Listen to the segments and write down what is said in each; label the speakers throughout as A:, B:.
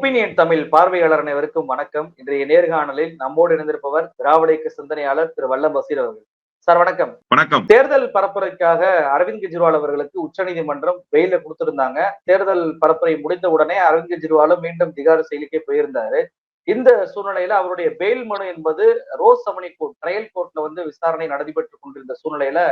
A: Opinion Tamil பார்வையாளர் அனைவருக்கும் வணக்கம். இன்றைய நேர்காணலில் நம்மோடு இணைந்திருப்பவர் திராவிட இயக்க சிந்தனையாளர் திரு வல்லம் பசீர் அவர்கள். சார் வணக்கம்.
B: வணக்கம்.
A: தேர்தல் பரப்புரைக்காக அரவிந்த் கெஜ்ரிவால் அவர்களுக்கு உச்சநீதிமன்றம் பெயில கொடுத்திருந்தாங்க. தேர்தல் பரப்புரை முடிந்த உடனே அரவிந்த் கெஜ்ரிவாலும் மீண்டும் திகார் செயலுக்கே போயிருந்தாரு. இந்த சூழ்நிலையில அவருடைய பெயில் மனு என்பது ரோஸ் சமணி கோர்ட் ட்ரையல் கோர்ட்ல வந்து விசாரணை நடைபெற்றுக் கொண்டிருந்த சூழ்நிலையில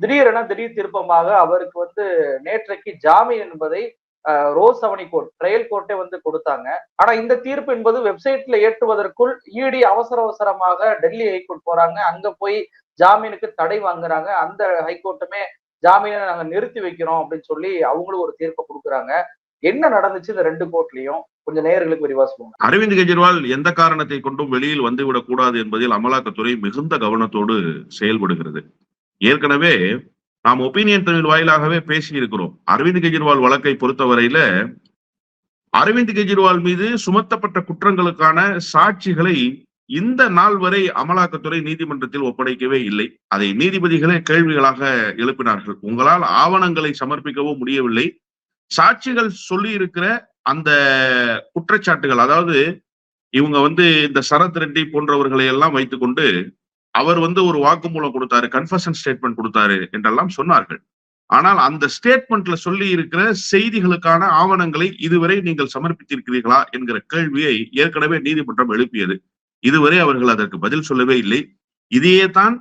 A: திடீரென திடீர் திருப்பமாக அவருக்கு வந்து நேற்றைக்கு ஜாமீன் என்பதை ரோஸ் அவனி கோர்ட் ட்ரையல் கோர்ட்டே வந்து கொடுத்தாங்க. ஆனா இந்த தீர்ப்பு என்பது வெப்சைட்ல ஏற்றுவதற்குள் இடி அவசர அவசரமாக டெல்லி ஹைகோர்ட் போறாங்க. அங்க போய் ஜாமீனுக்கு தடை வாங்குறாங்க. அந்த ஹைகோர்ட்டுமே ஜாமீனை நாங்க நிறுத்தி வைக்கிறோம் அப்படின்னு சொல்லி அவங்களும் ஒரு தீர்ப்பை கொடுக்குறாங்க. என்ன நடந்துச்சு இந்த ரெண்டு கோர்ட்லயும்? கொஞ்சம் நேயர்களுக்கு விரிவா சொல்லுங்க.
B: அரவிந்த் கெஜ்ரிவால் எந்த காரணத்தை கொண்டும் வெளியில் வந்துவிடக் கூடாது என்பதில் அமலாக்கத்துறை மிகுந்த கவனத்தோடு செயல்படுகிறது. ஏற்கனவே நாம் ஒப்பீனியன் தமிழ் வாயிலாகவே பேசி இருக்கிறோம் அரவிந்த் கெஜ்ரிவால் வழக்கை பொறுத்தவரையில அரவிந்த் கெஜ்ரிவால் மீது சுமத்தப்பட்ட குற்றங்களுக்கான சாட்சிகளை இந்த நாள் வரை அமலாக்கத்துறை நீதிமன்றத்தில் ஒப்படைக்கவே இல்லை. அதை நீதிபதிகளே கேள்விகளாக எழுப்பினார்கள். உங்களால் ஆவணங்களை சமர்ப்பிக்கவும் முடியவில்லை. சாட்சிகள் சொல்லி இருக்கிற அந்த குற்றச்சாட்டுகள் அதாவது இவங்க வந்து இந்த சரத் ரெட்டி போன்றவர்களை எல்லாம் வைத்துக்கொண்டு அவர் வந்து ஒரு வாக்குமூலம் கொடுத்தாரு கன்ஃபர்ஷன் ஸ்டேட்மெண்ட் கொடுத்தாரு என்றெல்லாம் சொன்னார்கள். ஆனால் அந்த ஸ்டேட்மெண்ட்ல சொல்லி இருக்கிற செய்திகளுக்கான ஆவணங்களை இதுவரை நீங்கள் சமர்ப்பித்திருக்கிறீர்களா என்கிற கேள்வியை ஏற்கனவே நீதிமன்றம் எழுப்பியது. இதுவரை அவர்கள் அதற்கு பதில் சொல்லவே இல்லை. இதையே தான்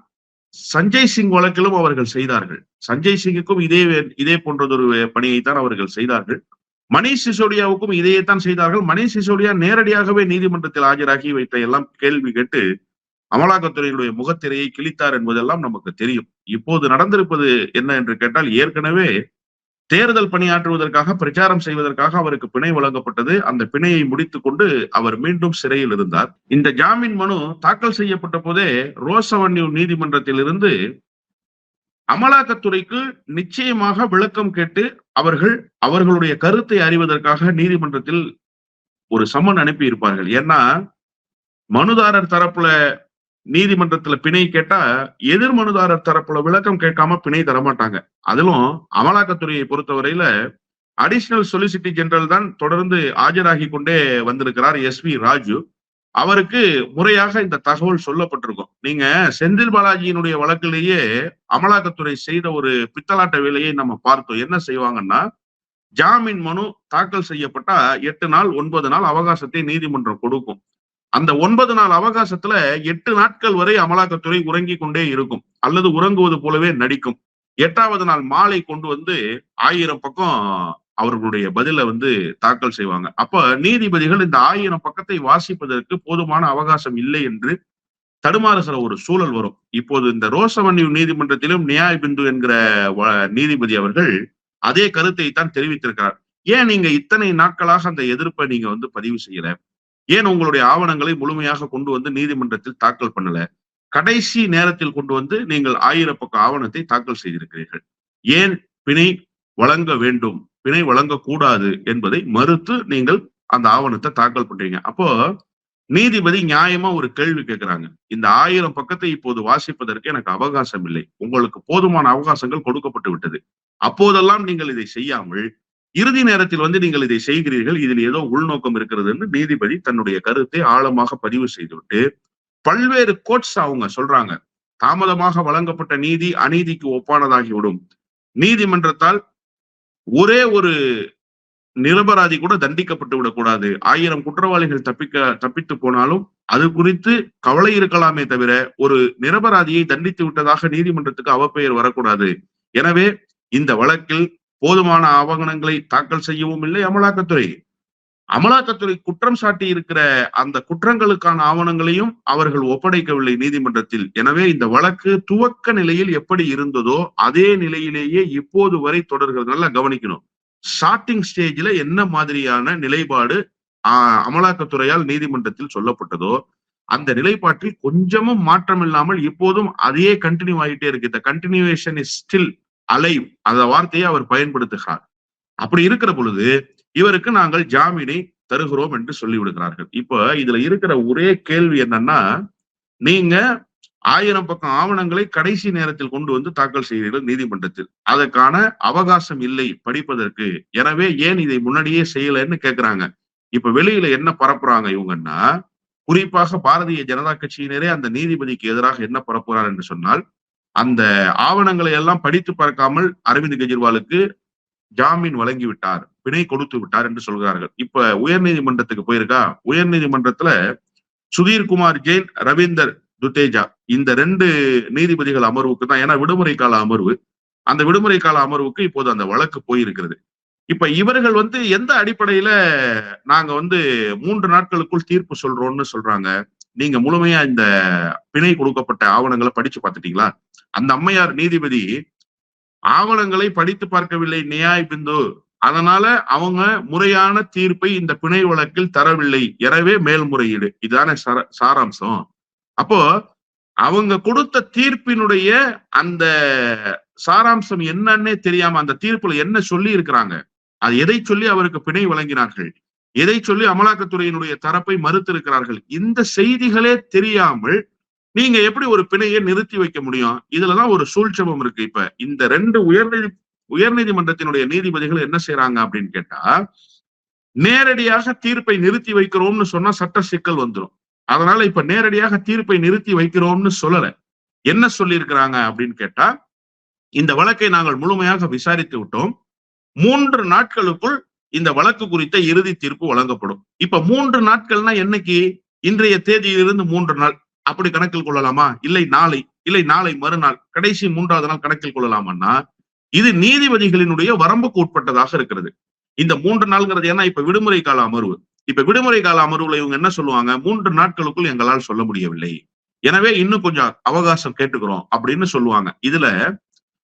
B: சஞ்சய் சிங் வழக்கிலும் அவர்கள் செய்தார்கள். சஞ்சய் சிங்குக்கும் இதே இதே போன்றதொரு பணியை தான் அவர்கள் செய்தார்கள். மணிஷ் சிசோடியாவுக்கும் இதையே தான் செய்தார்கள். மணிஷ் சிசோடியா நேரடியாகவே நீதிமன்றத்தில் ஆஜராகி வைத்த எல்லாம் கேள்வி கேட்டு அமலாக்கத்துறையினுடைய முகத்திரையை கிழித்தார் என்பதெல்லாம் நமக்கு தெரியும். இப்போது நடந்திருப்பது என்ன என்று கேட்டால் ஏற்கனவே தேர்தல் பணியாற்றுவதற்காக பிரச்சாரம் செய்வதற்காக அவருக்கு பிணை வழங்கப்பட்டது. அந்த பிணையை முடித்துக் கொண்டு அவர் மீண்டும் சிறையில் இருந்தார். இந்த ஜாமீன் மனு தாக்கல் செய்யப்பட்ட போதே ரோஸ் அவென்யூ நீதிமன்றத்திலிருந்து அமலாக்கத்துறைக்கு நிச்சயமாக விளக்கம் கேட்டு அவர்கள் அவர்களுடைய கருத்தை அறிவதற்காக நீதிமன்றத்தில் ஒரு சம்மன் அனுப்பி இருப்பார்கள் ஏன்னா மனுதாரர் தரப்புல நீதிமன்றத்துல பிணை கேட்டா எதிர் மனுதாரர் தரப்புல விளக்கம் கேட்காம பிணை தரமாட்டாங்க. அதிலும் அமலாக்கத்துறையை பொறுத்தவரையில அடிஷனல் சொலிசிட்டி ஜெனரல் தான் தொடர்ந்து ஆஜராகி கொண்டே வந்திருக்கிறார் எஸ் வி ராஜு. அவருக்கு முறையாக இந்த தகவல் சொல்லப்பட்டிருக்கும். நீங்க செந்தில் பாலாஜியினுடைய வழக்கிலேயே அமலாக்கத்துறை செய்த ஒரு பித்தலாட்ட வேலையை நம்ம பார்த்தோம். என்ன செய்வாங்கன்னா ஜாமீன் மனு தாக்கல் செய்யப்பட்டா எட்டு நாள் ஒன்பது நாள் அவகாசத்தை நீதிமன்றம் கொடுக்கும். அந்த ஒன்பது நாள் அவகாசத்துல எட்டு நாட்கள் வரை அமலாக்கத்துறை உறங்கிக் கொண்டே இருக்கும். அல்லது உறங்குவது போலவே நடிக்கும். எட்டாவது நாள் மாலை கொண்டு வந்து ஆயிரம் பக்கம் அவர்களுடைய பதில வந்து தாக்கல் செய்வாங்க. அப்ப நீதிபதிகள் இந்த ஆயிரம் பக்கத்தை வாசிப்பதற்கு போதுமான அவகாசம் இல்லை என்று தடுமாறுகிற ஒரு சூழல் வரும். இப்போது இந்த ரோசவன்யூ நீதிமன்றத்திலும் நியாய் பிந்து என்கிற வ- நீதிபதி அவர்கள் அதே கருத்தை தான் தெரிவித்திருக்கிறார். ஏன் நீங்க இத்தனை நாட்களாக அந்த எதிர்ப்பை நீங்க வந்து பதிவு செய்யல? ஏன் உங்களுடைய ஆவணங்களை முழுமையாக கொண்டு வந்து நீதிமன்றத்தில் தாக்கல் பண்ணல? கடைசி நேரத்தில் கொண்டு வந்து நீங்கள் ஆயிரம் பக்க ஆவணத்தை தாக்கல் செய்திருக்கிறீர்கள். ஏன் பிணை வழங்க வேண்டும்? பிணை வழங்கக்கூடாது என்பதை மறுத்து நீங்கள் அந்த ஆவணத்தை தாக்கல் பண்றீங்க. அப்போ நீதிபதி நியாயமா ஒரு கேள்வி கேட்கிறாங்க இந்த ஆயிரம் பக்கத்தை இப்போது வாசிப்பதற்கு எனக்கு அவகாசம் இல்லை. உங்களுக்கு போதுமான அவகாசங்கள் கொடுக்கப்பட்டு விட்டது. அப்போதெல்லாம் நீங்கள் இதை செய்யாமல் இறுதி நேரத்தில் வந்து நீங்கள் இதை செய்கிறீர்கள். இதில் ஏதோ உள்நோக்கம் இருக்கிறது என்று நீதிபதி தன்னுடைய கருத்தை ஆழமாக பதிவு செய்துவிட்டு பல்வேறு கோட்ஸ் அவங்க சொல்றாங்க. தாமதமாக வழங்கப்பட்ட நீதி அநீதிக்கு ஒப்பானதாகிவிடும். நீதிமன்றத்தால் ஒரே ஒரு நிரபராதி கூட தண்டிக்கப்பட்டு விடக்கூடாது. ஆயிரம் குற்றவாளிகள் தப்பிக்க தப்பித்து போனாலும் அது குறித்து கவலை இருக்கலாமே தவிர ஒரு நிரபராதியை தண்டித்து விட்டதாக நீதிமன்றத்துக்கு அவப்பெயர் வரக்கூடாது. எனவே இந்த வழக்கில் போதுமான ஆவணங்களை தாக்கல் செய்யவும் இல்லை அமலாக்கத்துறை. அமலாக்கத்துறை குற்றம் சாட்டி இருக்கிற அந்த குற்றங்களுக்கான ஆவணங்களையும் அவர்கள் ஒப்படைக்கவில்லை நீதிமன்றத்தில். எனவே இந்த வழக்கு துவக்க நிலையில் எப்படி இருந்ததோ அதே நிலையிலேயே இப்போது வரை தொடர்கிறது. நல்லா கவனிக்கணும். ஸ்டார்டிங் ஸ்டேஜ்ல என்ன மாதிரியான நிலைப்பாடு ஆஹ், அமலாக்கத்துறையால் நீதிமன்றத்தில் சொல்லப்பட்டதோ அந்த நிலைப்பாட்டில் கொஞ்சமும் மாற்றம் இல்லாமல் இப்போதும் அதே கண்டினியூ ஆகிட்டே இருக்கு. இந்த கண்டினியூவேஷன் இஸ் ஸ்டில் அலைவ் அந்த வார்த்தையை அவர் பயன்படுத்துகிறார். அப்படி இருக்கிற பொழுது இவருக்கு நாங்கள் ஜாமீனை தருகிறோம் என்று சொல்லிவிடுகிறார்கள் இப்ப இதுல இருக்கிற ஒரே கேள்வி என்னன்னா நீங்க ஆயிரம் பக்கம் ஆவணங்களை கடைசி நேரத்தில் கொண்டு வந்து தாக்கல் செய்கிறீர்கள் நீதிமன்றத்தில். அதற்கான அவகாசம் இல்லை படிப்பதற்கு. எனவே ஏன் இதை முன்னாடியே செய்யலைன்னு கேக்குறாங்க. இப்ப வெளியில என்ன பரப்புறாங்க இவங்கன்னா குறிப்பாக பாரதிய ஜனதா கட்சியினரே அந்த நீதிபதிக்கு எதிராக என்ன பரப்புகிறார் என்று சொன்னால் அந்த ஆவணங்களை எல்லாம் படித்து பார்க்காமல் அரவிந்த் கெஜ்ரிவாலுக்கு ஜாமீன் வழங்கி விட்டார் பிணை கொடுத்து விட்டார் என்று சொல்கிறார்கள். இப்ப உயர்நீதிமன்றத்துக்கு போயிருக்கா? உயர்நீதிமன்றத்துல சுதீர் குமார் ஜெயின் ரவீந்தர் துத்தேஜா இந்த ரெண்டு நீதிபதிகள் அமர்வுக்கு தான் ஏன்னா விடுமுறை கால அமர்வு. அந்த விடுமுறை கால அமர்வுக்கு இப்போது அந்த வழக்கு போயிருக்கிறது. இப்ப இவர்கள் வந்து எந்த அடிப்படையில நாங்க வந்து மூன்று நாட்களுக்குள் தீர்ப்பு சொல்றோம்னு சொல்றாங்க? நீங்க முழுமையா இந்த பிணை கொடுக்கப்பட்ட ஆவணங்களை படிச்சு பார்த்துட்டீங்களா? அந்த அம்மையார் நீதிபதி ஆவணங்களை படித்து பார்க்கவில்லை நியாய் பிந்து. அதனால அவங்க முறையான தீர்ப்பை இந்த பிணை வழக்கில் தரவில்லை. எனவே மேல்முறையீடு. இதுதானே சார- சாராம்சம். அப்போ அவங்க கொடுத்த தீர்ப்பினுடைய அந்த சாராம்சம் என்னன்னே தெரியாம அந்த தீர்ப்புல என்ன சொல்லி இருக்கிறாங்க? அது எதை சொல்லி அவருக்கு பிணை வழங்கினார்கள்? எதை சொல்லி அமலாக்கத்துறையினுடைய தரப்பை மறுத்திருக்கிறார்கள்? இந்த செய்திகளே தெரியாமல் நீங்க எப்படி ஒரு பிணையை நிறுத்தி வைக்க முடியும்? இதுலதான் ஒரு சூழ்ச்சபம் இருக்கு. இப்ப இந்த ரெண்டு உயர்நீதி உயர்நீதிமன்றத்தினுடைய நீதிபதிகள் என்ன செய்யறாங்க அப்படின்னு கேட்டா நேரடியாக தீர்ப்பை நிறுத்தி வைக்கிறோம்னு சொன்னா சட்ட சிக்கல் வந்துடும் அதனால இப்ப நேரடியாக தீர்ப்பை நிறுத்தி வைக்கிறோம்னு சொல்லல. என்ன சொல்லியிருக்கிறாங்க அப்படின்னு கேட்டா இந்த வழக்கை நாங்கள் முழுமையாக விசாரித்து விட்டோம். மூன்று நாட்களுக்குள் இந்த வழக்கு குறித்த இறுதி தீர்ப்பு வழங்கப்படும். இப்ப மூன்று நாட்கள்னா என்னைக்கு? இன்றைய தேதியிலிருந்து மூன்று நாள். அப்படி கணக்கில் கொள்ளலாமா? இல்லை நாளை இல்லை நாளை மறுநாள் கடைசி மூன்றாவது நாள் கணக்கில் கொள்ளலாமான்னா இது நீதிபதிகளினுடைய வரம்புக்கு உட்பட்டதாக இருக்கிறது. இந்த மூன்று நாள்ங்கிறது ஏன்னா இப்ப விடுமுறை கால அமர்வு. இப்ப விடுமுறை கால அமர்வுல இவங்க என்ன சொல்லுவாங்க? மூன்று நாட்களுக்குள் எங்களால் சொல்ல முடியவில்லை. எனவே இன்னும் கொஞ்சம் அவகாசம் கேட்டுக்கிறோம் அப்படின்னு சொல்லுவாங்க. இதுல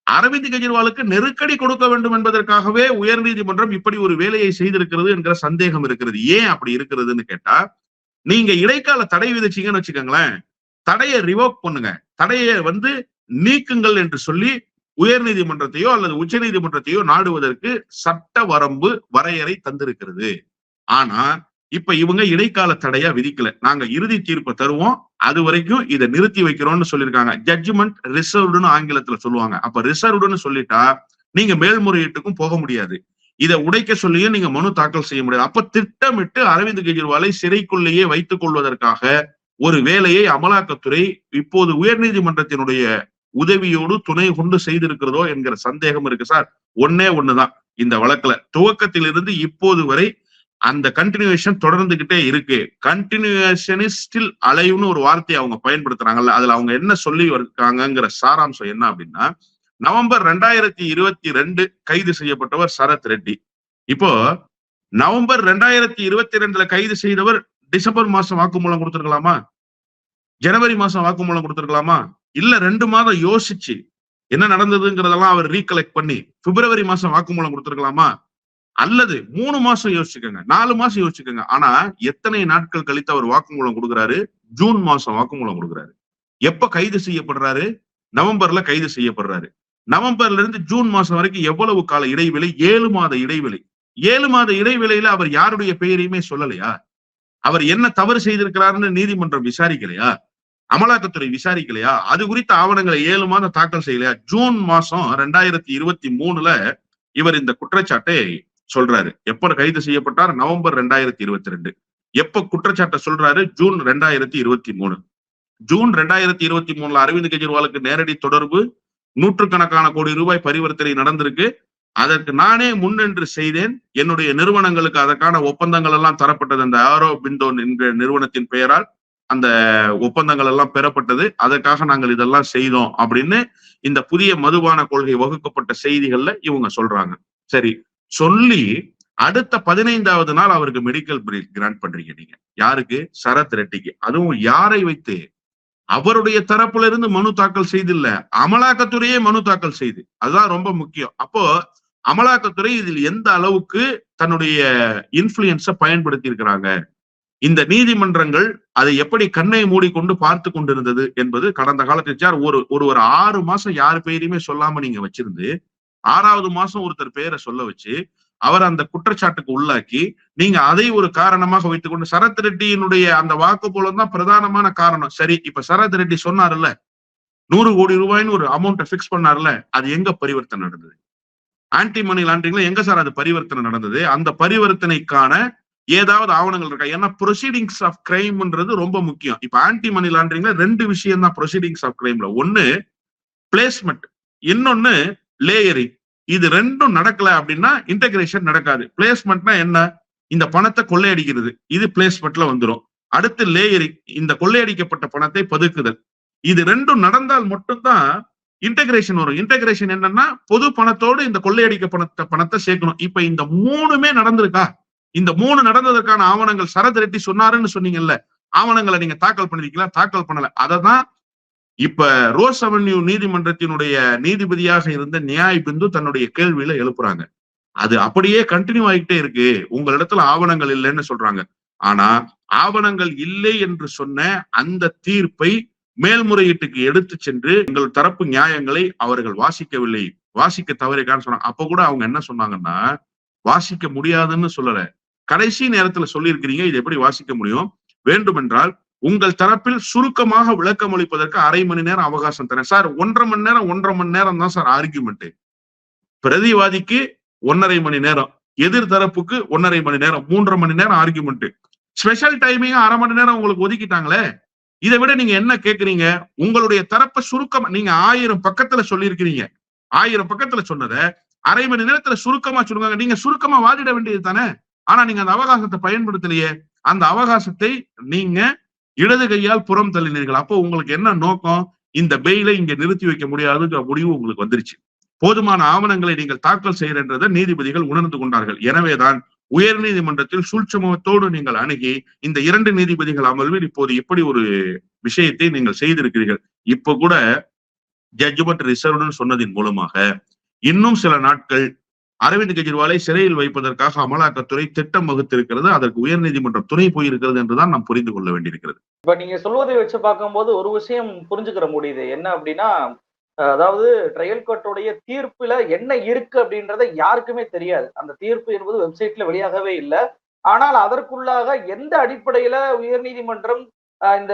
B: அரவிந்த் கெஜ்ரிவாலுக்கு நெருக்கடி கொடுக்க வேண்டும் என்பதற்காகவே உயர்நீதிமன்றம் இப்படி ஒரு வேலையை செய்திருக்கிறது என்கிற சந்தேகம் இருக்கிறது. ஏன் அப்படி இருக்கிறதுன்னு கேட்டா நீங்க இடைக்கால தடை விதிச்சீங்கன்னு வச்சுக்கோங்களேன். தடையை ரிவோக் பண்ணுங்க. தடையை வந்து நீக்குங்கள் என்று சொல்லி உயர் நீதிமன்றத்தையோ அல்லது உச்ச நீதிமன்றத்தையோ நாடுவதற்கு சட்ட வரம்பு வரையறை தந்திருக்கிறது. ஆனா இப்ப இவங்க இடைக்கால தடையா விதிக்கல. நாங்க இறுதி தீர்ப்பை தருவோம். அது வரைக்கும் இதை நிறுத்தி வைக்கிறோம்னு சொல்லியிருக்காங்க. ஜட்ஜ்மெண்ட் ரிசர்வ்டுன்னு ஆங்கிலத்துல சொல்லுவாங்க. அப்ப ரிசர்வ்டுன்னு சொல்லிட்டா நீங்க மேல்முறையீட்டுக்கும் போக முடியாது. இதை உடைக்க சொல்லியும் நீங்க மனு தாக்கல் செய்ய முடியாது. அப்ப திட்டமிட்டு அரவிந்த் கெஜ்ரிவாலை சிறைக்குள்ளேயே வைத்துக் கொள்வதற்காக ஒரு வேலையை அமலாக்கத்துறை இப்போது உயர்நீதிமன்றத்தினுடைய உதவியோடு துணை கொண்டு செய்திருக்கிறதோ என்கிற சந்தேகம் இருக்கு சார். ஒன்னே ஒண்ணுதான். இந்த வழக்குல துவக்கத்திலிருந்து இப்போது வரை அந்த கண்டினியூஷன் தொடர்ந்துகிட்டே இருக்கு. கண்டினியூஷன் இஸ் ஸ்டில் அலைவுன்னு ஒரு வார்த்தையை அவங்க பயன்படுத்துறாங்கல்ல அதுல அவங்க என்ன சொல்லி இருக்காங்கிற சாராம்சம் என்ன அப்படின்னா நவம்பர் ரெண்டாயிரத்தி இருபத்தி ரெண்டு கைது செய்யப்பட்டவர் சரத் ரெட்டி. இப்போ நவம்பர் ரெண்டாயிரத்தி இருபத்தி ரெண்டுல கைது செய்தவர் டிசம்பர் மாசம் வாக்குமூலம் கொடுத்துருக்கலாமா? ஜனவரி மாசம் வாக்குமூலம் கொடுத்துருக்கலாமா? இல்ல ரெண்டு மாதம் யோசிச்சு என்ன நடந்ததுங்கிறதெல்லாம் அவர் ரீகலெக்ட் பண்ணி பிப்ரவரி மாசம் வாக்குமூலம் கொடுத்துருக்கலாமா? அல்லது மூணு மாசம் யோசிச்சுக்கோங்க நாலு மாசம் யோசிச்சுக்கோங்க. ஆனா எத்தனை நாட்கள் கழித்து அவர் வாக்குமூலம் கொடுக்குறாரு? ஜூன் மாசம் வாக்குமூலம் கொடுக்குறாரு. எப்ப கைது செய்யப்படுறாரு? நவம்பர்ல கைது செய்யப்படுறாரு. நவம்பர்ல இருந்து ஜூன் மாசம் வரைக்கும் எவ்வளவு கால இடைவெளி? ஏழு மாத இடைவெளி. ஏழு மாத இடைவெளியில அவர் யாருடைய பெயரையுமே சொல்லலையா? அவர் என்ன தவறு செய்திருக்கிறாருன்னு நீதிமன்றம் விசாரிக்கலையா? அமலாக்கத்துறை விசாரிக்கலையா? அது குறித்த ஆவணங்களை ஏழு மாதம் தாக்கல் செய்யலையா? ஜூன் மாசம் ரெண்டாயிரத்தி இருபத்தி மூணுல இவர் இந்த குற்றச்சாட்டை சொல்றாரு. எப்ப கைது செய்யப்பட்டார்? நவம்பர் ரெண்டாயிரத்தி இருபத்தி ரெண்டு. எப்ப குற்றச்சாட்டை சொல்றாரு? ஜூன் ரெண்டாயிரத்தி இருபத்தி மூணு. ஜூன் ரெண்டாயிரத்தி இருபத்தி மூணுல அரவிந்த் கெஜ்ரிவாலுக்கு நேரடி தொடர்பு நூற்றுக்கணக்கான கோடி ரூபாய் பரிவர்த்தனை நடந்திருக்கு. அதற்கு நானே முன்னின்று செய்தேன். என்னுடைய நிறுவனங்களுக்கு அதற்கான ஒப்பந்தங்கள் எல்லாம் தரப்பட்டது. அந்த ஆரோ பிந்தோன் என்ற நிறுவனத்தின் பெயரால் அந்த ஒப்பந்தங்கள் எல்லாம் பெறப்பட்டது. அதற்காக நாங்கள் இதெல்லாம் செய்தோம் அப்படின்னு இந்த புதிய மதுபான கொள்கை வகுக்கப்பட்ட செய்திகள்ல இவங்க சொல்றாங்க. சரி சொல்லி அடுத்த பதினைந்தாவது நாள் அவருக்கு மெடிக்கல் கிராண்ட் பண்றீங்க நீங்க. யாருக்கு? சரத் ரெட்டிக்கு. அதுவும் யாரை வைத்து? அவருடைய தரப்புல இருந்து மனு தாக்கல் செய்தில்ல. அமலாக்கத்துறையே மனு தாக்கல் செய்து. அதுதான் ரொம்ப முக்கியம். அப்போ அமலாக்கத்துறை இதில் எந்த அளவுக்கு தன்னுடைய இன்ஃபுளுயன்ஸை பயன்படுத்தி இருக்கிறாங்க இந்த நீதிமன்றங்கள் அதை எப்படி கண்ணை மூடிக்கொண்டு பார்த்து கொண்டிருந்தது என்பது கடந்த காலத்தில் சார் ஒரு ஒரு ஒரு ஆறு மாசம் யார் பேரையுமே சொல்லாம நீங்க வச்சிருந்து ஆறாவது மாசம் ஒருத்தர் பேரை சொல்ல வச்சு அவர் அந்த குற்றச்சாட்டுக்கு உள்ளாக்கி நீங்க அதை ஒரு காரணமாக வைத்துக்கொண்டு சரத் ரெட்டியினுடைய அந்த வாக்குமூலம் தான் பிரதானமான காரணம். சரி இப்ப சரத் ரெட்டி சொன்னார்ல நூறு கோடி ரூபாய்னு ஒரு அமௌண்ட்டை பிக்ஸ் பண்ணார்ல அது எங்க பரிவர்த்தனை நடந்தது? ஆன்டி மணி லாண்டரிங்ல எங்க சார் அது பரிவர்த்தனை நடந்தது? அந்த பரிவர்த்தனைக்கான ஏதாவது ஆவணங்கள் இருக்கா? ஏன்னா ப்ரொசீடிங்ஸ் ஆஃப் கிரைம்ன்றது ரொம்ப முக்கியம். இப்ப ஆன்டி மணி லாண்டரிங்ல ரெண்டு விஷயம் தான் ப்ரொசீடிங்ஸ் ஆஃப் கிரைம்ல ஒன்னு பிளேஸ்மெண்ட் இன்னொன்னு லேயரிங் இது ரெண்டும் நடக்கல அப்படின்னா இன்டகிரேஷன் நடக்காது. பிளேஸ்மெண்ட்னா என்ன? இந்த பணத்தை கொள்ளையடிக்கிறது. இது பிளேஸ்மெண்ட்ல வந்துடும் அடுத்து லேயரிங் இந்த கொள்ளையடிக்கப்பட்ட பணத்தை பதுக்குதல். இது ரெண்டும் நடந்தால் மட்டும்தான் இன்டகிரேஷன் வரும். இன்டகிரேஷன் என்னன்னா பொது பணத்தோடு இந்த கொள்ளையடிக்க பணத்தை பணத்தை சேர்க்கணும். இப்ப இந்த மூணுமே நடந்திருக்கா? இந்த மூணு நடந்ததற்கான ஆவணங்கள் சரத் ரெட்டி சொன்னாருன்னு சொன்னீங்கல்ல ஆவணங்களை நீங்க தாக்கல் பண்ணிருக்கீங்களா? தாக்கல் பண்ணல. அததான் இப்ப ரோஸ் அவென்யூ நீதிமன்றத்தினுடைய நீதிபதியாக இருந்த நியாய் பிந்து தன்னுடைய கேள்வியில எழுப்புறாங்க. அது அப்படியே கண்டினியூ ஆகிட்டே இருக்கு. உங்களிடத்துல ஆவணங்கள் இல்லைன்னு சொல்றாங்க. ஆனா ஆவணங்கள் இல்லை என்று சொன்ன அந்த தீர்ப்பை மேல்முறையீட்டுக்கு எடுத்து சென்று எங்கள் தரப்பு நியாயங்களை அவர்கள் வாசிக்கவில்லை. வாசிக்க தவறிக்கான்னு சொன்னாங்க அப்ப கூட அவங்க என்ன சொன்னாங்கன்னா வாசிக்க முடியாதுன்னு சொல்லல. கடைசி நேரத்துல சொல்லியிருக்கிறீங்க இது எப்படி வாசிக்க முடியும்? வேண்டுமென்றால் உங்கள் தரப்பில் சுருக்கமாக விளக்கம் அளிப்பதற்கு அரை மணி நேரம் அவகாசம் தரேன். சார் ஒன்றரை மணி நேரம் ஒன்றரை மணி நேரம் தான் சார் ஆர்கியூமெண்ட் பிரதிவாதிக்கு ஒன்னரை மணி நேரம் எதிர் தரப்புக்கு ஒன்னரை மணி நேரம் மூன்றரை மணி நேரம் ஆர்கியூமெண்ட் ஸ்பெஷல் டைமிங் அரை மணி நேரம் உங்களுக்கு ஒதுக்கிட்டாங்களே? இதை விட நீங்க என்ன கேக்குறீங்க? உங்களுடைய தரப்ப சுருக்கமா நீங்க ஆயிரம் பக்கத்துல சொல்லியிருக்கிறீங்க. ஆயிரம் பக்கத்துல சொன்னதை அரை மணி நேரத்துல சுருக்கமா சொல்லுங்க. நீங்க சுருக்கமா வாதிட வேண்டியது தானே? ஆனா நீங்க அந்த அவகாசத்தை பயன்படுத்தலையே. அந்த அவகாசத்தை நீங்க இடது கையால் புறம் தள்ளினீர்கள். அப்போ உங்களுக்கு என்ன நோக்கம்? இந்த பெயிலை இங்க நிறுத்தி வைக்க முடியாதுங்கிற முடிவு உங்களுக்கு வந்துருச்சு. போதுமான ஆவணங்களை நீங்கள் தாக்கல் செய்யறன்றதை நீதிபதிகள் உணர்ந்து கொண்டார்கள். எனவேதான் உயர் நீதிமன்றத்தில் சூழ்ச்சமத்தோடு நீங்கள் அணுகி இந்த இரண்டு நீதிபதிகள் அமர்வில் இப்போது இப்படி ஒரு விஷயத்தை நீங்கள் செய்திருக்கிறீர்கள்? இப்ப கூட ஜட்ஜ்மெண்ட் ரிசர்வ்னு சொன்னதின் மூலமாக இன்னும் சில நாட்கள் அரவிந்த் கெஜ்ரிவாலை சிறையில் வைப்பதற்காக அமலாக்கத்துறை திட்டம் வகுத்திருக்கிறது. அதற்கு உயர் நீதிமன்றம் துணை போயிருக்கிறது என்றுதான் நாம் புரிந்து கொள்ள வேண்டியிருக்கிறது.
A: இப்ப நீங்க சொல்வதை வச்சு பார்க்கும்போது ஒரு விஷயம் புரிஞ்சுக்கிற முடியுது. என்ன அப்படின்னா அதாவது ட்ரையல் கோர்ட்டுடைய தீர்ப்புல என்ன இருக்கு அப்படின்றத யாருக்குமே தெரியாது. அந்த தீர்ப்பு என்பது வெப்சைட்ல வெளியாகவே இல்லை. ஆனால் அதற்குள்ளாக எந்த அடிப்படையில உயர்நீதிமன்றம் அஹ் இந்த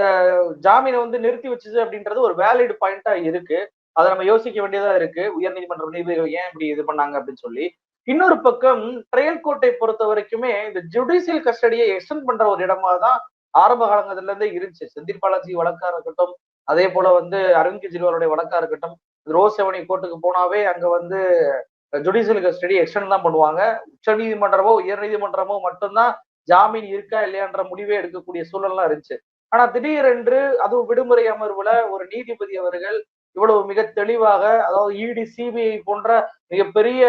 A: ஜாமீனை வந்து நிறுத்தி வச்சுது அப்படின்றது ஒரு வேலிட் பாயிண்டா இருக்கு. அதை நம்ம யோசிக்க வேண்டியதா இருக்கு. உயர்நீதிமன்ற நீதிபதிகள் ஏன் இப்படி இது பண்ணாங்க அப்படின்னு சொல்லி. இன்னொரு பக்கம் ட்ரையல் கோர்ட்டை பொறுத்த வரைக்குமே இந்த ஜுடிஷியல் கஸ்டடியை எக்ஸ்டென்ட் பண்ற ஒரு இடமா தான் ஆரம்ப காலங்கள்ல இருந்தே இருந்துச்சு. செந்தில் பாலாஜி வழக்கா இருக்கட்டும் அதே போல வந்து அரவிந்த் கெஜ்ரிவாலுடைய வழக்கா இருக்கட்டும் ரோஸ் செவனி கோர்ட்டுக்கு போனாவே அங்க வந்து ஜுடிஷியல் கஸ்டடி எக்ஸ்டெண்ட் தான் பண்ணுவாங்க. உச்ச நீதிமன்றமோ உயர் நீதிமன்றமோ மட்டும்தான் ஜாமீன் இருக்கா இல்லையான்ற முடிவே எடுக்கக்கூடிய சூழல்லாம் இருந்துச்சு. ஆனா திடீரென்று அதுவும் விடுமுறை அமர்வுல ஒரு நீதிபதி அவர்கள் இவ்வளவு மிக தெளிவாக அதாவது இடி சிபிஐ போன்ற மிகப்பெரிய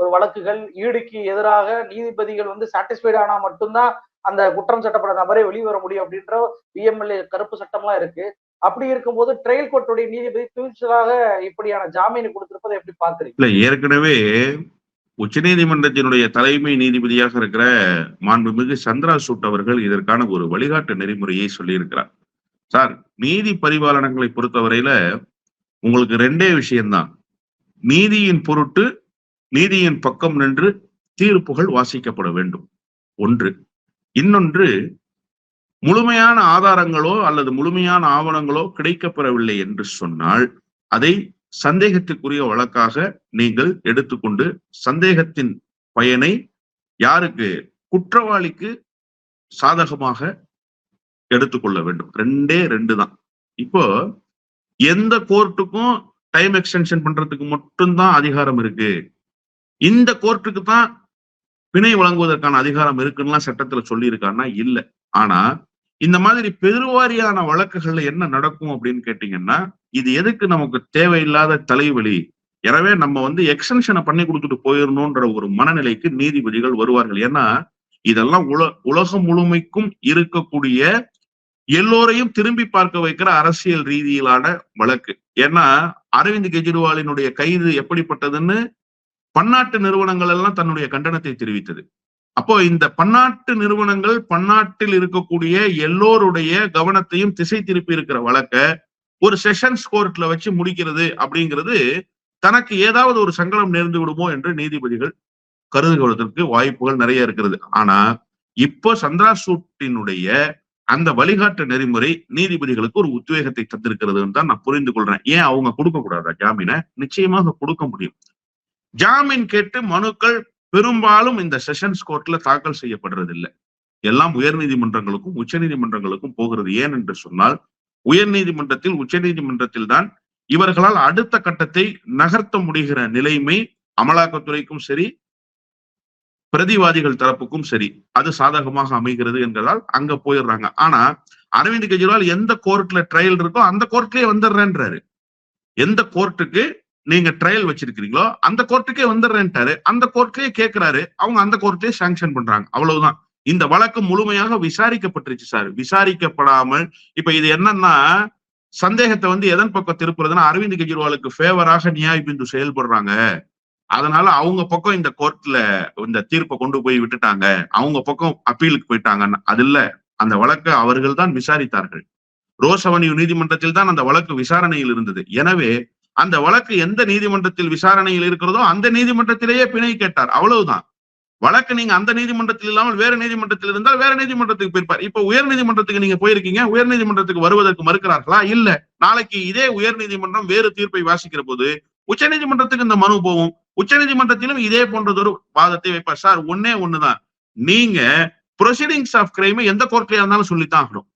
A: ஒரு வழக்குகள் ஈடிக்கு எதிராக நீதிபதிகள் வந்து சாட்டிஸ்ஃபைட் ஆனா மட்டும்தான் அந்த குற்றம் சட்டப்பட நபரே வெளிவர முடியும் அப்படின்ற பிஎம்எல்ஏ கருப்பு சட்டம்லாம் இருக்கு. அப்படி இருக்கும்போது ட்ரையல் கோர்ட்டுடைய நீதிபதி துணிச்சலாக இப்படியான ஜாமீன் கொடுத்திருப்பதை எப்படி பாக்குறீங்க
B: இல்ல ஏற்கனவே உச்சநீதிமன்றத்தினுடைய தலைமை நீதிபதியாக இருக்கிற மாண்புமிகு சந்திரா சூட் அவர்கள் இதற்கான ஒரு வழிகாட்டு நெறிமுறையை சொல்லியிருக்கிறார். சார் நீதி பரிபாலனங்களை பொறுத்தவரையில உங்களுக்கு ரெண்டே விஷயம்தான். நீதியின் பொருட்டு நீதியின் பக்கம் நின்று தீர்ப்புகள் வாசிக்கப்பட வேண்டும். ஒன்று. இன்னொன்று முழுமையான ஆதாரங்களோ அல்லது முழுமையான ஆவணங்களோ கிடைக்கப்பெறவில்லை என்று சொன்னால் அதை சந்தேகத்துக்குரிய வழக்காக நீங்கள் எடுத்துக்கொண்டு சந்தேகத்தின் பயனை யாருக்கு? குற்றவாளிக்கு சாதகமாக எடுத்துக்கொள்ள வேண்டும். ரெண்டே ரெண்டு தான். இப்போ எந்த கோர்ட்டுக்கும் டைம் எக்ஸ்டென்ஷன் பண்றதுக்கு மட்டும்தான் அதிகாரம் இருக்கு. இந்த கோர்ட்டுக்கு தான் பிணை வழங்குவதற்கான அதிகாரம் இருக்குன்னுலாம் சட்டத்துல சொல்லியிருக்காருன்னா இல்லை. ஆனா இந்த மாதிரி பெருவாரியான வழக்குகள்ல என்ன நடக்கும் அப்படின்னு கேட்டீங்கன்னா இது எதுக்கு நமக்கு தேவையில்லாத தலைவலி? எனவே நம்ம வந்து எக்ஸ்டென்ஷனை பண்ணி கொடுத்துட்டு போயிடணும்ன்ற ஒரு மனநிலைக்கு நீதிபதிகள் வருவார்கள். ஏன்னா இதெல்லாம் உல உலகம் முழுமைக்கும் இருக்கக்கூடிய எல்லோரையும் திரும்பி பார்க்க வைக்கிற அரசியல் ரீதியிலான வழக்கு. ஏன்னா அரவிந்த் கெஜ்ரிவாலினுடைய கைது எப்படிப்பட்டதுன்னு பன்னாட்டு நிறுவனங்கள் எல்லாம் தன்னுடைய கண்டனத்தை தெரிவித்தது. அப்போ இந்த பன்னாட்டு நிறுவனங்கள் பன்னாட்டில் இருக்கக்கூடிய எல்லோருடைய கவனத்தையும் திசை திருப்பி இருக்கிற வழக்க ஒரு செஷன்ஸ் கோர்ட்ல வச்சு முடிக்கிறது அப்படிங்கிறது தனக்கு ஏதாவது ஒரு சங்கடம் நேர்ந்து விடுமோ என்று நீதிபதிகள் கருதுகிறதற்கு வாய்ப்புகள் நிறைய இருக்கிறது. ஆனா இப்போ சந்திரா சூட்டினுடைய அந்த வழிகாட்டு நெறிமுறை நீதிபதிகளுக்கு ஒரு உத்வேகத்தை தந்திருக்கிறதுன்னு தான் நான் புரிந்து கொள்றேன். ஏன் அவங்க கொடுக்க கூடாதா ஜாமீனை? நிச்சயமாக கொடுக்க முடியும். ஜாமீன் கேட்டு மனுக்கள் பெரும்பாலும் இந்த செஷன்ஸ் கோர்ட்ல தாக்கல் செய்யப்படுறது இல்லை எல்லாம் உச்ச நீதிமன்றங்களுக்கும் போகிறது. ஏன் என்று சொன்னால் உயர் நீதிமன்றத்தில் உச்ச நீதிமன்றத்தில் தான் இவர்களால் அடுத்த கட்டத்தை நகர்த்த முடிகிற நிலைமை அமலாக்கத்துறைக்கும் சரி பிரதிவாதிகள் தரப்புக்கும் சரி அது சாதகமாக அமைகிறது என்பதால் அங்க போயிடுறாங்க. ஆனா அரவிந்த் கெஜ்ரிவால் எந்த கோர்ட்ல ட்ரையல் இருக்கோ அந்த கோர்ட்லயே வந்துடுறேன்றாரு. எந்த கோர்ட்டுக்கு நீங்க ட்ரையல் வச்சிருக்கீங்களோ அந்த கோர்ட்டுக்கே வந்துடுறேன்ட்டாரு. அந்த கோர்ட்லயே கேட்கிறாரு அவங்க அந்த கோர்ட்லயே சாங்ஷன் பண்றாங்க. அவ்வளவுதான். இந்த வழக்கு முழுமையாக விசாரிக்கப்பட்டுருச்சு சார் விசாரிக்கப்படாமல் இப்ப இது என்னன்னா சந்தேகத்தை வந்து எதன் பக்கம் திருப்புறதுன்னா அரவிந்த் கெஜ்ரிவாலுக்கு ஃபேவராக நியாய் பிந்து செயல்படுறாங்க. அதனால அவங்க பக்கம் இந்த கோர்ட்ல இந்த தீர்ப்பை கொண்டு போய் விட்டுட்டாங்க. அவங்க பக்கம் அப்பீலுக்கு போயிட்டாங்கன்னு அது இல்ல. அந்த வழக்கை அவர்கள் தான் விசாரித்தார்கள். ரோஸ் நீதிமன்றத்தில் தான் அந்த வழக்கு விசாரணையில் இருந்தது. எனவே அந்த வழக்கு எந்த நீதிமன்றத்தில் விசாரணையில் இருக்கிறதோ அந்த நீதிமன்றத்திலேயே பிணை கேட்டார். அவ்வளவுதான். வழக்கு நீங்க அந்த நீதிமன்றத்தில் இல்லாமல் வேற நீதிமன்றத்தில் இருந்தால் வேற நீதிமன்றத்துக்கு போயிருப்பார். இப்ப உயர் நீதிமன்றத்துக்கு நீங்க போயிருக்கீங்க. உயர் நீதிமன்றத்துக்கு வருவதற்கு மறுக்கிறார்களா? இல்ல. நாளைக்கு இதே உயர் நீதிமன்றம் வேறு தீர்ப்பை வாசிக்கிற போது உச்ச நீதிமன்றத்துக்கு இந்த மனு போகும். உச்ச நீதிமன்றத்திலும் இதே போன்றதொரு வாதத்தை வைப்பார். சார் ஒன்னே ஒண்ணுதான். நீங்க ப்ரொசீடிங்ஸ் ஆஃப் கிரைம் எந்த கோர்ட்லயா இருந்தாலும் சொல்லித்தான் ஆகணும்.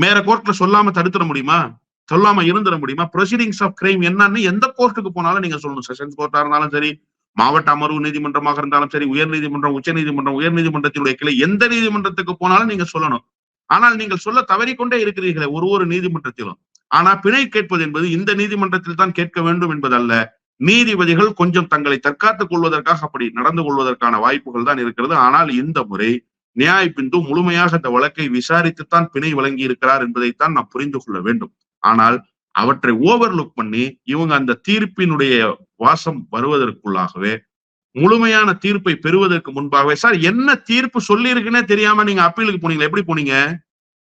B: மேற கோர்ட்ல சொல்லாம தடுத்துட முடியுமா? சொல்லாம இருந்துட முடியுமா? ப்ரொசீடிங்ஸ் ஆஃப் கிரைம் என்னன்னு எந்த கோர்ட்டுக்கு போனாலும் நீங்க சொல்லணும். செஷன்ஸ் கோர்ட்டா இருந்தாலும் சரி மாவட்ட அமர்வு நீதிமன்றமாக இருந்தாலும் சரி உயர் நீதிமன்றம் உச்ச நீதிமன்றம் உயர் நீதிமன்றத்தினுடைய கிளை எந்த நீதிமன்றத்துக்கு போனாலும் நீங்க சொல்லணும். ஆனால் நீங்கள் சொல்ல தவறிக்கொண்டே இருக்கிறீர்களே ஒரு ஒரு நீதிமன்றத்திலும். ஆனா பிணை கேட்பது என்பது இந்த நீதிமன்றத்தில் தான் கேட்க வேண்டும் என்பதல்ல. நீதிபதிகள் கொஞ்சம் தங்களை தற்காத்துக் கொள்வதற்காக அப்படி நடந்து கொள்வதற்கான வாய்ப்புகள் தான் இருக்கிறது. ஆனால் இந்த முறை நியாய் பிந்து முழுமையாக இந்த வழக்கை விசாரித்துத்தான் பிணை வழங்கி இருக்கிறார் என்பதைத்தான் நாம் புரிந்து கொள்ள வேண்டும். ஆனால் அவற்றை ஓவர்லுக் பண்ணி இவங்க அந்த தீர்ப்பினுடைய வாசம் வருவதற்குள்ளாகவே முழுமையான தீர்ப்பை பெறுவதற்கு முன்பாகவே சார் என்ன தீர்ப்பு சொல்லி இருக்குன்னே தெரியாம நீங்க அப்பீலுக்கு போனீங்க எப்படி போனீங்க?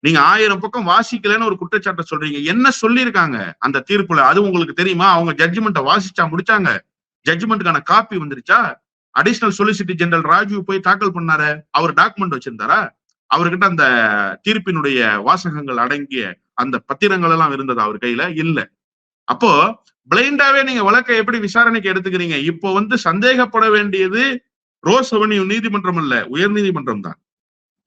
B: நீங்க ஆயிரம் பக்கம் வாசிக்கலன்னு ஒரு குற்றச்சாட்டை சொல்றீங்க. என்ன சொல்லியிருக்காங்க அந்த தீர்ப்புல? அது உங்களுக்கு தெரியுமா? அவங்க ஜட்ஜ்மெண்ட்டை வாசிச்சா முடிச்சாங்க. ஜட்ஜ்மெண்ட்டுக்கான காப்பி வந்துருச்சா? அடிஷனல் சொலிசிட்டர் ஜெனரல் ராஜீவ் போய் தாக்கல் பண்ணாரு. அவர் டாக்குமெண்ட் வச்சிருந்தாரா? அவர்கிட்ட அந்த தீர்ப்பினுடைய வாசகங்கள் அடங்கிய அந்த பத்திரங்கள் எல்லாம் இருந்தது அவர் கையில? இல்ல. அப்போ பிளைண்டாவே நீங்க வழக்கை எப்படி விசாரணைக்கு எடுத்துக்கிறீங்க? இப்போ வந்து சந்தேகப்பட வேண்டியது ரோஸ் அவென்யூ நீதிமன்றம் அல்ல உயர் நீதிமன்றம் தான்.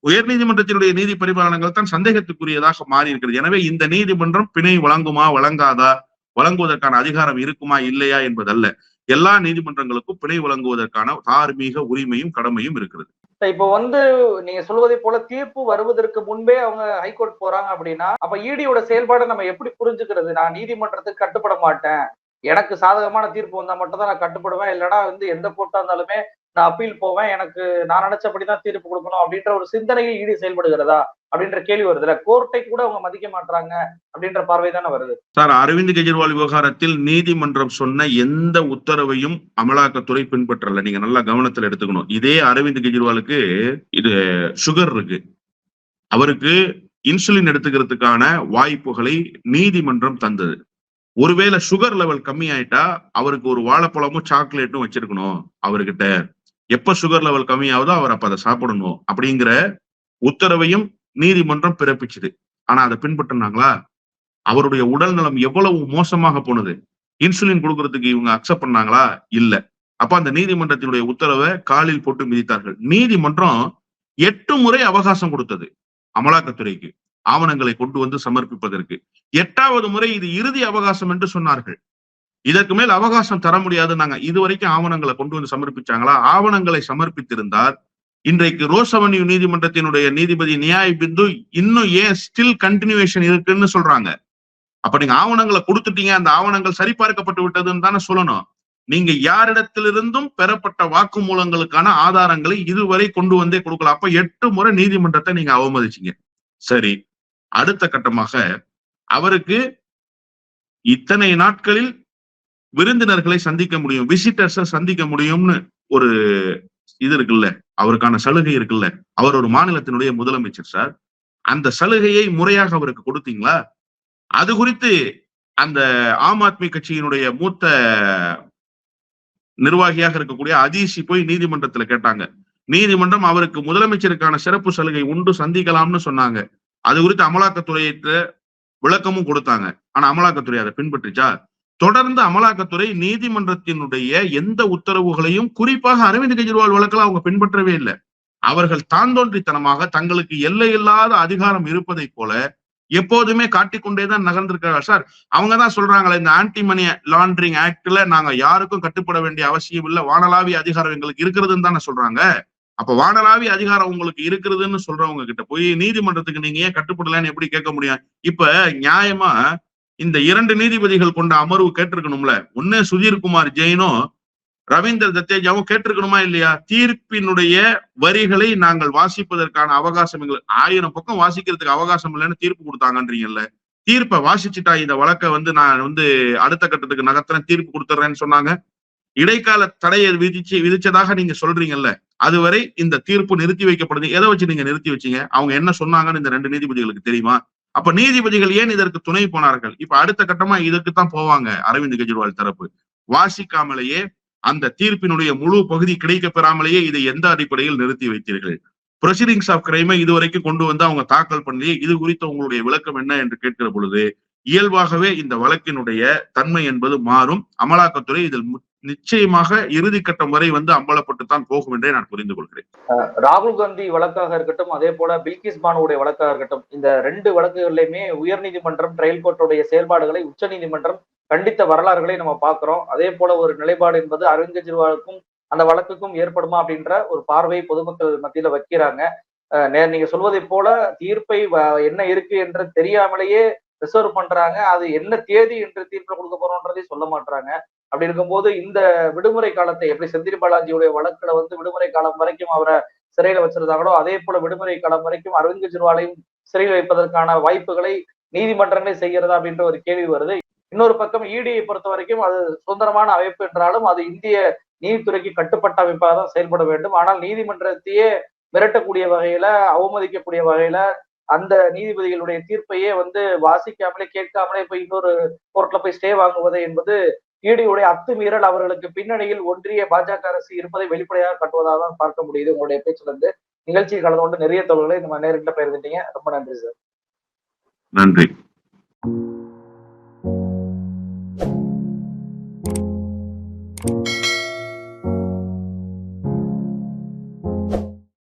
B: உயர் நீதிமன்றத்தினுடைய நீதி பரிபாலனங்கள் தான் சந்தேகத்துக்குரியதாக மாறி இருக்கிறது எனவே இந்த நீதிமன்றம் பிணை வழங்குமா வழங்காதா? வழங்குவதற்கான அதிகாரம் இருக்குமா இல்லையா என்பதல்ல. எல்லா நீதிமன்றங்களுக்கும் பிணை வழங்குவதற்கான தார்மீக உரிமையும் கடமையும் இருக்கிறது.
A: இப்போ வந்து நீங்க சொல்வதை போல தீர்ப்பு வருவதற்கு முன்பே அவங்க ஹைகோர்ட் போறாங்க அப்படின்னா அப்ப ஈடியோட செயல்பாடை நம்ம எப்படி புரிஞ்சுக்கிறது? நான் நீதிமன்றத்துக்கு கட்டுப்பட மாட்டேன். எனக்கு சாதகமான தீர்ப்பு வந்தா மட்டும் தான் நான் கட்டுப்படுவேன். இல்லைன்னா வந்து எந்த கோர்ட்டா இருந்தாலுமே நான் அப்பீல் போவேன் எனக்கு நான் நினைச்சபடிதான் தீர்ப்பு கொடுக்கணும் அப்படின்ற ஒரு சிந்தனையில் ஈடு செயல்படுகிறதா அப்படின்ற கேள்வி வருதுல கோர்ட்டை கூட அவங்க மதிக்க மாட்டாங்க அப்படின்ற பார்வை தானே வருது.
B: சார் அரவிந்த் கெஜ்ரிவால் விவகாரத்தில் நீதிமன்றம் சொன்ன எந்த உத்தரவையும் அமலாக்கத்துறை பின்பற்றல. நீங்க நல்லா கவனத்துல எடுத்துக்கணும். இதே அரவிந்த் கெஜ்ரிவாலுக்கு இது சுகர் இருக்கு. அவருக்கு இன்சுலின் எடுத்துக்கிறதுக்கான வாய்ப்புகளை நீதிமன்றம் தந்தது. ஒருவேளை சுகர் லெவல் கம்மி ஆயிட்டா அவருக்கு ஒரு வாழைப்பழமும் சாக்லேட்டும் வச்சிருக்கணும் அவர்கிட்ட. எப்ப சுகர் லெவல் கம்மியாவதோ அவர் அப்ப அதை சாப்பிடணும் அப்படிங்கிற உத்தரவையும் நீதிமன்றம் பிறப்பிச்சுது. ஆனா அதை பின்பற்றினாங்களா? அவருடைய உடல் நலம் எவ்வளவு மோசமாக போனது? இன்சுலின் கொடுக்கறதுக்கு இவங்க அக்செப்ட் பண்ணாங்களா? இல்ல. அப்ப அந்த நீதிமன்றத்தினுடைய உத்தரவை காலில் போட்டு மிதித்தார்கள். நீதிமன்றம் எட்டு முறை அவகாசம் கொடுத்தது அமலாக்கத்துறைக்கு. ஆவணங்களை கொண்டு வந்து சமர்ப்பிப்பதற்கு. எட்டாவது முறை இது இறுதி அவகாசம் என்று சொன்னார்கள். இதற்கு மேல் அவகாசம் தர முடியாது நாங்க இதுவரைக்கும் ஆவணங்களை கொண்டு வந்து சமர்ப்பிச்சாங்களா? ஆவணங்களை சமர்ப்பித்திருந்தார். இன்றைக்கு ரோஸ் அவென்யூ நீதிமன்றத்தினுடைய நீதிபதி நியாய பிந்து இன்னும் ஏன் ஸ்டில் கண்டினியூவேஷன் இருக்குன்னு சொல்றாங்க. அப்ப நீங்க ஆவணங்களை கொடுத்துட்டீங்க. அந்த ஆவணங்கள் சரிபார்க்கப்பட்டு விட்டதுன்னு தானே சொல்லணும். நீங்க யாரிடத்திலிருந்தும் பெறப்பட்ட வாக்குமூலங்களுக்கான ஆதாரங்களை இதுவரை கொண்டு வந்தே கொடுக்கல. அப்ப எட்டு முறை நீதிமன்றத்தை நீங்க அவமதிச்சீங்க. சரி. அடுத்த கட்டமாக அவருக்கு இத்தனை நாட்களில் விருந்தினர்களை சந்திக்க முடியும். விசிட்டர்ஸ சந்திக்க முடியும்னு ஒரு இது இருக்குல்ல அவருக்கான சலுகை இருக்குல்ல. அவர் ஒரு மாநிலத்தினுடைய முதலமைச்சர் சார். அந்த சலுகையை முறையாக அவருக்கு கொடுத்தீங்களா? அது குறித்து அந்த ஆம் ஆத்மி கட்சியினுடைய மூத்த நிர்வாகியாக இருக்கக்கூடிய அதிசி போய் நீதிமன்றத்துல கேட்டாங்க. நீதிமன்றம் அவருக்கு முதலமைச்சருக்கான சிறப்பு சலுகை உண்டு சந்திக்கலாம்னு சொன்னாங்க. அது குறித்து அமலாக்கத்துறையிட்ட விளக்கமும் கொடுத்தாங்க. ஆனா அமலாக்கத்துறை அதை பின்பற்றுச்சா? தொடர்ந்து அமலாக்கத்துறை நீதிமன்றத்தினுடைய எந்த உத்தரவுகளையும் குறிப்பாக அரவிந்த் கெஜ்ரிவால் வழக்கில் அவங்க பின்பற்றவே இல்லை. அவர்கள் தாந்தோன்றித்தனமாக தங்களுக்கு எல்லையில்லாத அதிகாரம் இருப்பதை போல எப்போதுமே காட்டிக்கொண்டேதான் நகர்ந்திருக்கிறார் சார் அவங்க தான் சொல்றாங்களே இந்த ஆன்டி மணி லாண்டரிங் ஆக்ட்ல நாங்க யாருக்கும் கட்டுப்பட வேண்டிய அவசியம் இல்லை. வானலாவிய அதிகாரம் எங்களுக்கு இருக்கிறதுன்னு தானே சொல்றாங்க. அப்ப வானலாவிய அதிகாரம் உங்களுக்கு இருக்கிறதுன்னு சொல்றவங்க கிட்ட போய் நீதிமன்றத்துக்கு நீங்க ஏன் கட்டுப்படலன்னு எப்படி கேட்க முடியும்? இப்ப நியாயமா இந்த இரண்டு நீதிபதிகள் கொண்ட அமர்வு கேட்டிருக்கணும்ல? ஒண்ணு சுதீர்குமார் ஜெயினும் ரவீந்திர தத்தேஜாவும் கேட்டிருக்கணுமா இல்லையா? தீர்ப்பினுடைய வரிகளை நாங்கள் வாசிப்பதற்கான அவகாசம் எங்களுக்கு ஆயிரம் பக்கம் வாசிக்கிறதுக்கு அவகாசம் இல்லைன்னு தீர்ப்பு கொடுத்தாங்கன்றீங்கல்ல? தீர்ப்பை வாசிச்சுட்டா இந்த வழக்கை வந்து நான் வந்து அடுத்த கட்டத்துக்கு நகர்த்துறேன் தீர்ப்பு கொடுத்துட்றேன்னு சொன்னாங்க. இடைக்கால தடையை விதிச்சு விதிச்சதாக நீங்க சொல்றீங்கல்ல? அதுவரை இந்த தீர்ப்பு நிறுத்தி வைக்கப்படுது. எதை வச்சு நீங்க நிறுத்தி வச்சீங்க? அவங்க என்ன சொன்னாங்கன்னு இந்த ரெண்டு நீதிபதிகளுக்கு தெரியுமா? அப்ப நீதிபதிகள் ஏன் இதற்கு துணை போனார்கள்? இப்ப அடுத்த கட்டமா இதுக்கு தான் போவாங்க அரவிந்த் கெஜ்ரிவால் தரப்பு. வாசிக்காமலேயே அந்த தீர்ப்பினுடைய முழு பகுதி கிடைக்க பெறாமலேயே இதை எந்த அடிப்படையில் நிறுத்தி வைத்தீர்கள்? ப்ரொசீடிங்ஸ் ஆஃப் கிரைமை இதுவரைக்கும் கொண்டு வந்து அவங்க தாக்கல் பண்ணி இது குறித்த உங்களுடைய விளக்கம் என்ன என்று கேட்கிற பொழுது இயல்பாகவே இந்த வழக்கினுடைய தன்மை என்பது மாறும். அமலாக்கத்துறை இதில் நிச்சயமாக இறுதி கட்டம் வரை வந்து அம்பலப்பட்டுத்தான் போகும் என்றே நான் புரிந்து கொள்கிறேன்.
A: ராகுல் காந்தி வழக்காக இருக்கட்டும் அதே போல பில்கிஸ் பானுடைய வழக்காக இருக்கட்டும் இந்த ரெண்டு வழக்குகள்லையுமே உயர்நீதிமன்றம் ட்ரையல் கோர்ட்டுடைய செயல்பாடுகளை உச்சநீதிமன்றம் கண்டித்த வரலாறுகளை நம்ம பார்க்கிறோம். அதே போல ஒரு நிலைப்பாடு என்பது அரவிந்த் கெஜ்ரிவாலுக்கும் அந்த வழக்குக்கும் ஏற்படுமா அப்படின்ற ஒரு பார்வையை பொதுமக்கள் மத்தியில வைக்கிறாங்க. நீங்க சொல்வதை போல தீர்ப்பை என்ன இருக்கு என்று தெரியாமலேயே ரிசர்வ் பண்றாங்க. அது என்ன தேதி என்று தீர்ப்பு கொடுக்க போறோன்றதை சொல்ல மாட்டாங்க அப்படி இருக்கும்போது இந்த விடுமுறை காலத்தை எப்படி செந்தில் பாலாஜியுடைய வழக்குல வந்து விடுமுறை காலம் வரைக்கும் அவரை சிறையில வச்சிருந்தாங்களோ அதே போல விடுமுறை காலம் வரைக்கும் அரவிந்த் கெஜ்ரிவாலையும் சிறையில் வைப்பதற்கான வாய்ப்புகளை நீதிமன்றங்களே செய்கிறதா அப்படின்ற ஒரு கேள்வி வருது. இன்னொரு பக்கம் இடியை பொறுத்த வரைக்கும் அது சுதந்திரமான அமைப்பு என்றாலும் அது இந்திய நீதித்துறைக்கு கட்டுப்பட்ட அமைப்பாக தான் செயல்பட வேண்டும். ஆனால் நீதிமன்றத்தையே மிரட்டக்கூடிய வகையில அவமதிக்கக்கூடிய வகையில அந்த நீதிபதிகளுடைய தீர்ப்பையே வந்து வாசிக்காமலே கேட்காமலே போய் இன்னொரு கோர்ட்ல போய் ஸ்டே வாங்குவது என்பது ஈடியுடைய அத்துமீறல் அவர்களுக்கு பின்னணியில் ஒன்றிய பாஜக அரசு இருப்பதை வெளிப்படையாக கட்டுவதாக தான் பார்க்க முடியுது உங்களுடைய பேச்சுல இருந்து. நிகழ்ச்சியில் கலந்து கொண்டு நிறைய தகவல்களை நம்ம நேரில் பகிர்ந்துட்டீங்க. ரொம்ப நன்றி சார்.
B: நன்றி.